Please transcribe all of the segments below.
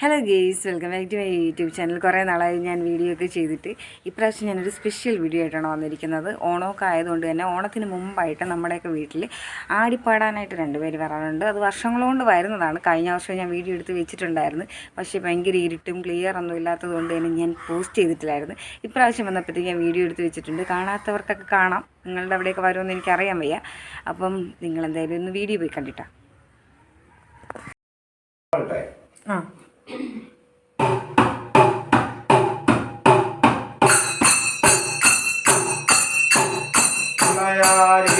Hello guys welcome back to my YouTube channel കുറേ നാളായി ഞാൻ വീഡിയോ ഒക്കെ ചെയ്തിട്ട്. ഇപ്രാവശ്യം ഞാനൊരു സ്പെഷ്യൽ വീഡിയോ ആയിട്ടാണ് വന്നിരിക്കുന്നത്. ഓണമൊക്കെ ആയതുകൊണ്ട് തന്നെ ഓണത്തിന് മുമ്പായിട്ട് നമ്മുടെയൊക്കെ വീട്ടിൽ ആടിപ്പാടാനായിട്ട് രണ്ടുപേര് വരാറുണ്ട്. അത് വർഷങ്ങളോണ്ട് വരുന്നതാണ്. കഴിഞ്ഞ വർഷം ഞാൻ വീഡിയോ എടുത്ത് വെച്ചിട്ടുണ്ടായിരുന്നു. പക്ഷേ ഭയങ്കര ഇരുട്ടും ക്ലിയർ ഒന്നും ഇല്ലാത്തത് കൊണ്ട് തന്നെ ഞാൻ പോസ്റ്റ് ചെയ്തിട്ടില്ലായിരുന്നു. ഇപ്രാവശ്യം വന്നപ്പോഴത്തേക്ക് ഞാൻ വീഡിയോ എടുത്ത് വെച്ചിട്ടുണ്ട്. കാണാത്തവർക്കൊക്കെ കാണാം. നിങ്ങളുടെ അവിടെയൊക്കെ വരുമെന്ന് എനിക്കറിയാൻ വയ്യ. അപ്പം നിങ്ങൾ എന്തായാലും ഒന്ന് വീഡിയോ പോയി കണ്ടിട്ടാ. ആ. Nayari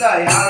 在下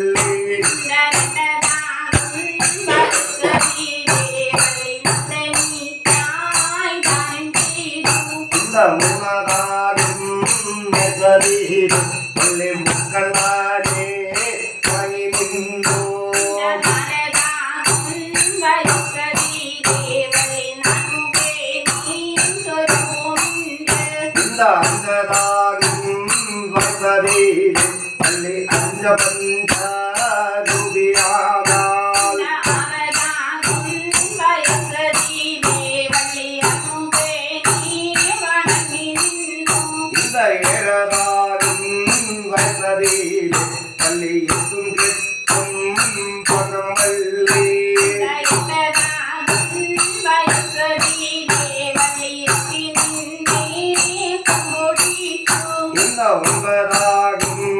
മുഖനാടും നഗരീരും പള്ളി മുക്കളാടേ പണി നിന്നു അന്തരാകും വസരീരും പള്ളി അഞ്ച പഞ്ചാ ஒன்பதாகும்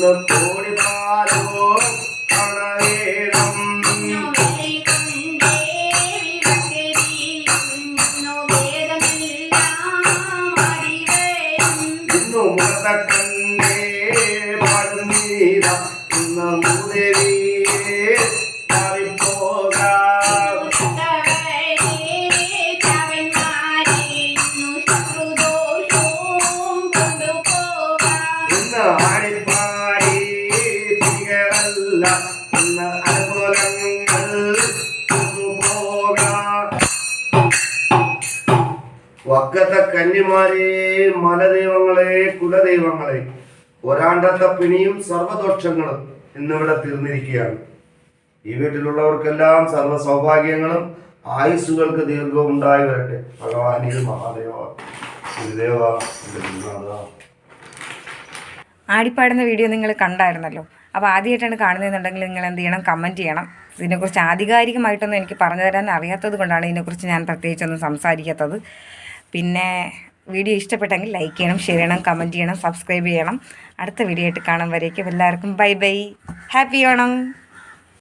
no, no. വക്കത്തെ കന്യമാരെ മലദൈവങ്ങളെ കുലദൈവങ്ങളെ ഒരാണ്ടത്തെ പിണിയും സർവദോഷങ്ങളും ഇന്നിവിടെ തീർന്നിരിക്കുകയാണ്. ഈ വീട്ടിലുള്ളവർക്കെല്ലാം സർവ സൗഭാഗ്യങ്ങളും ആയുസ്സുകൾക്ക് ദീർഘവും ഉണ്ടായി വരട്ടെ. ഭഗവാനിൽ മഹാദേവ ഗുരുദേവ ആടിപ്പാടുന്ന വീഡിയോ നിങ്ങൾ കണ്ടായിരുന്നല്ലോ. അപ്പോൾ ആദ്യമായിട്ടാണ് കാണുന്നതെന്നുണ്ടെങ്കിൽ നിങ്ങൾ എന്ത് ചെയ്യണം? കമന്റ് ചെയ്യണം. ഇതിനെക്കുറിച്ച് ആധികാരികമായിട്ടൊന്നും എനിക്ക് പറഞ്ഞു തരാൻ അറിയാത്തത് കൊണ്ടാണ് ഇതിനെക്കുറിച്ച് ഞാൻ പ്രത്യേകിച്ചൊന്നും സംസാരിക്കാത്തത്. പിന്നെ വീഡിയോ ഇഷ്ടപ്പെട്ടെങ്കിൽ ലൈക്ക് ചെയ്യണം ഷെയർ ചെയ്യണം കമന്റ് ചെയ്യണം സബ്സ്ക്രൈബ് ചെയ്യണം. അടുത്ത വീഡിയോ ആയിട്ട് കാണാൻ വരേക്കും. എല്ലാവർക്കും ബൈ ബൈ ഹാപ്പി ഓണം.